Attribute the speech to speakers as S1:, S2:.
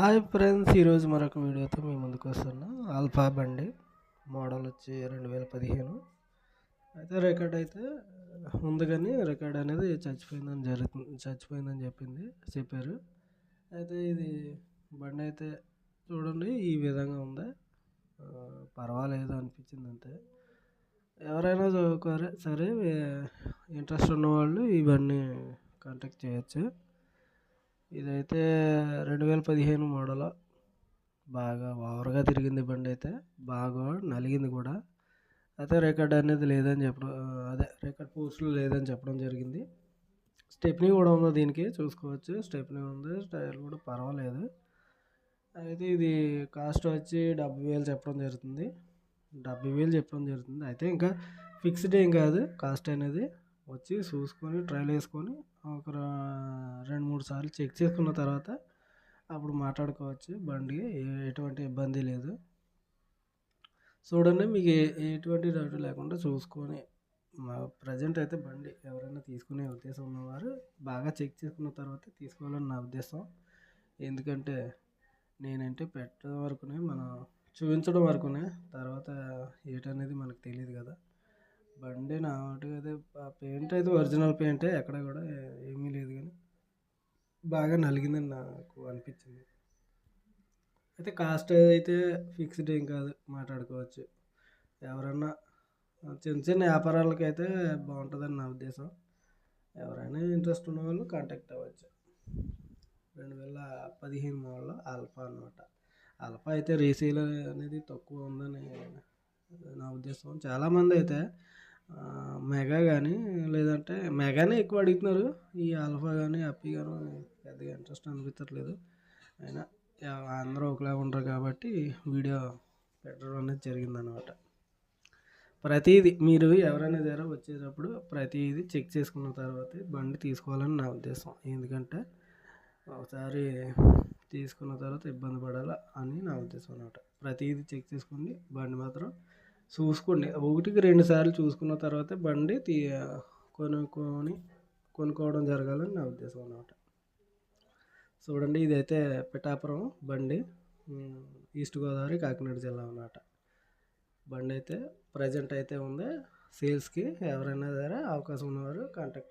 S1: Hi friends ఈరోజు మరొక వీడియోతో మేము ముందుకు వస్తున్నా. ఆల్ఫా బండి మోడల్ వచ్చి రెండు వేల పదిహేను. అయితే రికార్డ్ అయితే ఉంది కానీ రికార్డ్ అనేది చచ్చిపోయిందని జరుగుతుంది చచ్చిపోయిందని చెప్పింది చెప్పారు. అయితే ఇది బండి అయితే చూడండి ఈ విధంగా ఉంది. పర్వాలేదు అనిపించింది అంతే. ఎవరైనా చదువుకోరే సరే ఇంట్రెస్ట్ ఉన్నవాళ్ళు ఈ బండిని కాంటాక్ట్ చేయొచ్చు. ఇదైతే రెండు వేల పదిహేను మోడల్. బాగా ఓవర్గా తిరిగింది బండి అయితే. బాగా నలిగింది కూడా. అయితే రికార్డ్ అనేది లేదని చెప్పడం అదే రికార్డ్ పోస్టులు లేదని చెప్పడం జరిగింది. స్టెప్నీ కూడా ఉంది దీనికి? చూసుకోవచ్చు. స్టెప్నీ ఉంది టైర్ కూడా పర్వాలేదు. అయితే ఇది కాస్ట్ వచ్చి డెబ్బై వేలు చెప్పడం జరుగుతుంది. డెబ్బై వేలు చెప్పడం జరుగుతుంది. అయితే ఇంకా ఫిక్స్డ్ ఏం కాదు కాస్ట్ అనేది. వచ్చి చూసుకొని ట్రయల్ వేసుకొని ఒక రెండు మూడు సార్లు చెక్ చేసుకున్న తర్వాత అప్పుడు మాట్లాడుకోవచ్చు. బండి ఏ- ఎటువంటి ఇబ్బంది లేదు. చూడండి మీకు ఎటువంటి డౌట్ లేకుండా చూసుకొని. మా ప్రజెంట్ అయితే బండి ఎవరైనా తీసుకునే ఉద్దేశం ఉన్నవారు బాగా చెక్ చేసుకున్న తర్వాత తీసుకోవాలని నా ఉద్దేశం. ఎందుకంటే నేనంటే పెట్టడం వరకునే మనం చూపించడం వరకునే తర్వాత ఏటనేది మనకు తెలియదు కదా. బండి నా అదే అయితే పెయింట్ అయితే ఒరిజినల్ పెయింటే ఎక్కడ కూడా ఏమీ లేదు కానీ బాగా నలిగిందని నాకు అనిపించింది. అయితే కాస్ట్ అయితే ఫిక్స్డ్ ఏం కాదు మాట్లాడుకోవచ్చు. ఎవరన్నా చిన్న చిన్న వ్యాపారాలకి అయితే బాగుంటుందని నా ఉద్దేశం. ఎవరైనా ఇంట్రెస్ట్ ఉన్న వాళ్ళు కాంటాక్ట్ అవ్వచ్చు. రెండు వేల పదిహేను మోడల్ ఆల్ఫా అనమాట అల్ఫా అయితే రీసేల్ అనేది తక్కువ ఉందని నా ఉద్దేశం. చాలామంది అయితే మెగా కానీ లేదంటే మెగానే ఎక్కువ అడుగుతున్నారు. ఈ ఆల్ఫా కానీ అప్పి కానీ పెద్దగా ఇంట్రెస్ట్ అనిపించట్లేదు అయినా అందరూ ఒకలా ఉంటారు కాబట్టి వీడియో పెట్టడం అనేది జరిగిందనమాట ప్రతిదీ మీరు ఎవరైనా దగ్గర వచ్చేటప్పుడు ప్రతిదీ చెక్ చేసుకున్న తర్వాత బండి తీసుకోవాలని నా ఉద్దేశం. ఎందుకంటే ఒకసారి తీసుకున్న తర్వాత ఇబ్బంది పడాలా అని నా ఉద్దేశం అనమాట ప్రతిదీ చెక్ చేసుకోండి బండి మాత్రం చూసుకోండి. ఒకటికి రెండు సార్లు చూసుకున్న తర్వాత బండి తీ కొనుక్కొని కొనుక్కోవడం జరగాలని నా ఉద్దేశం అనమాట చూడండి ఇదైతే పిఠాపురం బండి. ఈస్ట్ గోదావరి కాకినాడ జిల్లా అన్నమాట. బండి అయితే ప్రజెంట్ అయితే ఉంది. సేల్స్కి ఎవరైనా సరే అవకాశం ఉన్నవారు కాంటాక్ట్ అవ్వండి